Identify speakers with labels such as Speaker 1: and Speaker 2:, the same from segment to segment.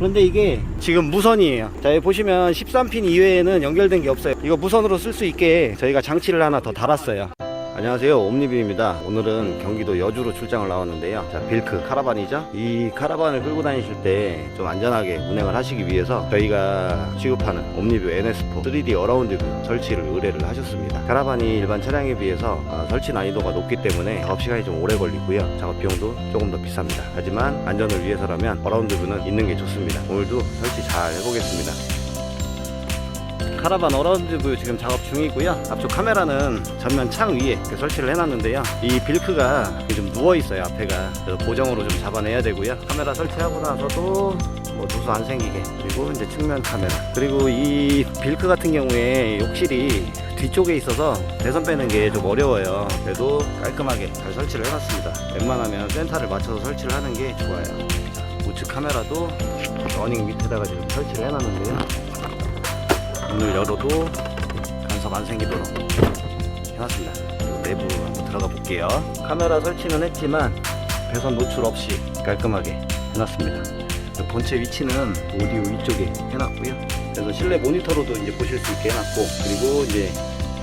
Speaker 1: 그런데 이게 지금 무선이에요. 자 여기 보시면 13핀 이외에는 연결된 게 없어요. 이거 무선으로 쓸 수 있게 저희가 장치를 하나 더 달았어요 안녕하세요. 옴니뷰입니다. 오늘은 경기도 여주로 출장을 나왔는데요. 자 빌크 카라반이죠? 이 카라반을 끌고 다니실 때 좀 안전하게 운행을 하시기 위해서 저희가 취급하는 옴니뷰 NS4 3D 어라운드 뷰 설치를 의뢰를 하셨습니다. 카라반이 일반 차량에 비해서 어, 설치 난이도가 높기 때문에 작업 시간이 좀 오래 걸리고요. 작업 비용도 조금 더 비쌉니다. 하지만 안전을 위해서라면 어라운드 뷰는 있는 게 좋습니다. 오늘도 설치 잘 해보겠습니다 카라반 어라운드 뷰 지금 작업 중이고요. 앞쪽 카메라는 전면 창 위에 설치를 해놨는데요. 이 빌크가 좀 누워 있어요. 앞에가 그래서 고정으로 좀 잡아내야 되고요. 카메라 설치하고 나서도 뭐 누수 안 생기게 그리고 이제 측면 카메라 그리고 이 빌크 같은 경우에 욕실이 뒤쪽에 있어서 대선 빼는 게 좀 어려워요. 그래도 깔끔하게 잘 설치를 해놨습니다. 웬만하면 센터를 맞춰서 설치를 하는 게 좋아요. 자, 우측 카메라도 러닝 밑에다가 지금 설치를 해놨는데요. 문을 열어도 간섭 안 생기도록 해놨습니다. 내부 한번 들어가 볼게요. 카메라 설치는 했지만 배선 노출 없이 깔끔하게 해놨습니다. 그 본체 위치는 오디오 위쪽에 해놨고요. 그래서 실내 모니터로도 이제 보실 수 있게 해놨고 그리고 이제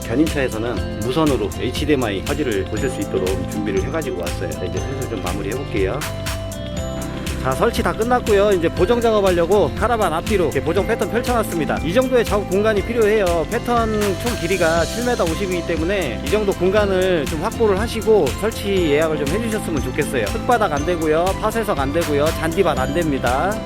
Speaker 1: 견인차에서는 무선으로 HDMI 화질을 보실 수 있도록 준비를 해가지고 왔어요. 자, 이제 슬슬 좀 마무리 해볼게요. 자 설치 다 끝났고요. 이제 보정 작업하려고 카라반 앞뒤로 보정 패턴 펼쳐놨습니다. 이 정도의 작업 공간이 필요해요. 패턴 총 길이가 7m 50이기 때문에 이 정도 공간을 좀 확보를 하시고 설치 예약을 좀 해주셨으면 좋겠어요. 흙바닥 안 되고요. 파쇄석 안 되고요. 잔디밭 안 됩니다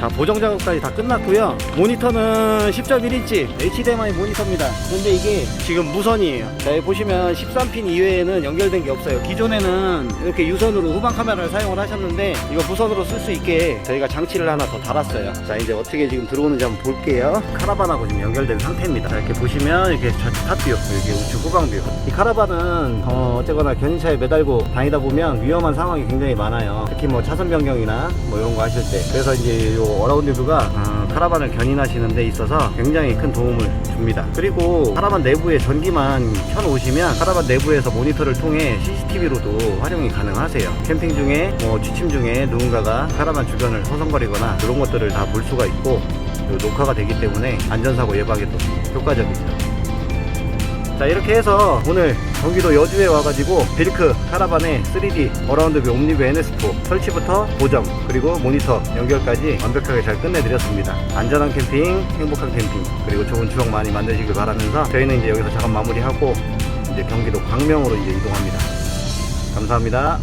Speaker 1: 자 보정 작업까지 다 끝났고요. 모니터는 10.1인치 HDMI 모니터입니다. 근데 이게 지금 무선이에요. 자 여기 보시면 13핀 이외에는 연결된 게 없어요. 기존에는 이렇게 유선으로 후방 카메라를 사용을 하셨는데 이거 무선으로 쓸 수 있게 저희가 장치를 하나 더 달았어요. 자 이제 어떻게 지금 들어오는지 한번 볼게요. 카라반하고 지금 연결된 상태입니다. 자 이렇게 보시면 이렇게 좌측 탑뷰 이렇게 우측 후방뷰. 이 카라반은 어, 어쨌거나 견인차에 매달고 다니다 보면 위험한 상황이 굉장히 많아요. 특히 뭐 차선 변경이나 뭐 이런 거 하실 때. 그래서 이제 요 어라운드 뷰가 어, 카라반을 견인하시는 데 있어서 굉장히 큰 도움을 줍니다. 그리고 카라반 내부에 전기만 켜놓으시면 카라반 내부에서 모니터를 통해 CCTV로도 활용이 가능하세요. 캠핑 중에 뭐 취침 중에 누군가가 카라반 주변을 서성거리거나 이런 것들을 다 볼 수가 있고 녹화가 되기 때문에 안전사고 예방에도 효과적이죠 자 이렇게 해서 오늘 경기도 여주에 와가지고 빌크 카라반의 3D 어라운드 뷰 옴니뷰 NS4 설치부터 보정 그리고 모니터 연결까지 완벽하게 잘 끝내드렸습니다. 안전한 캠핑 행복한 캠핑 그리고 좋은 추억 많이 만드시길 바라면서 저희는 이제 여기서 작업 마무리하고 이제 경기도 광명으로 이제 이동합니다. 감사합니다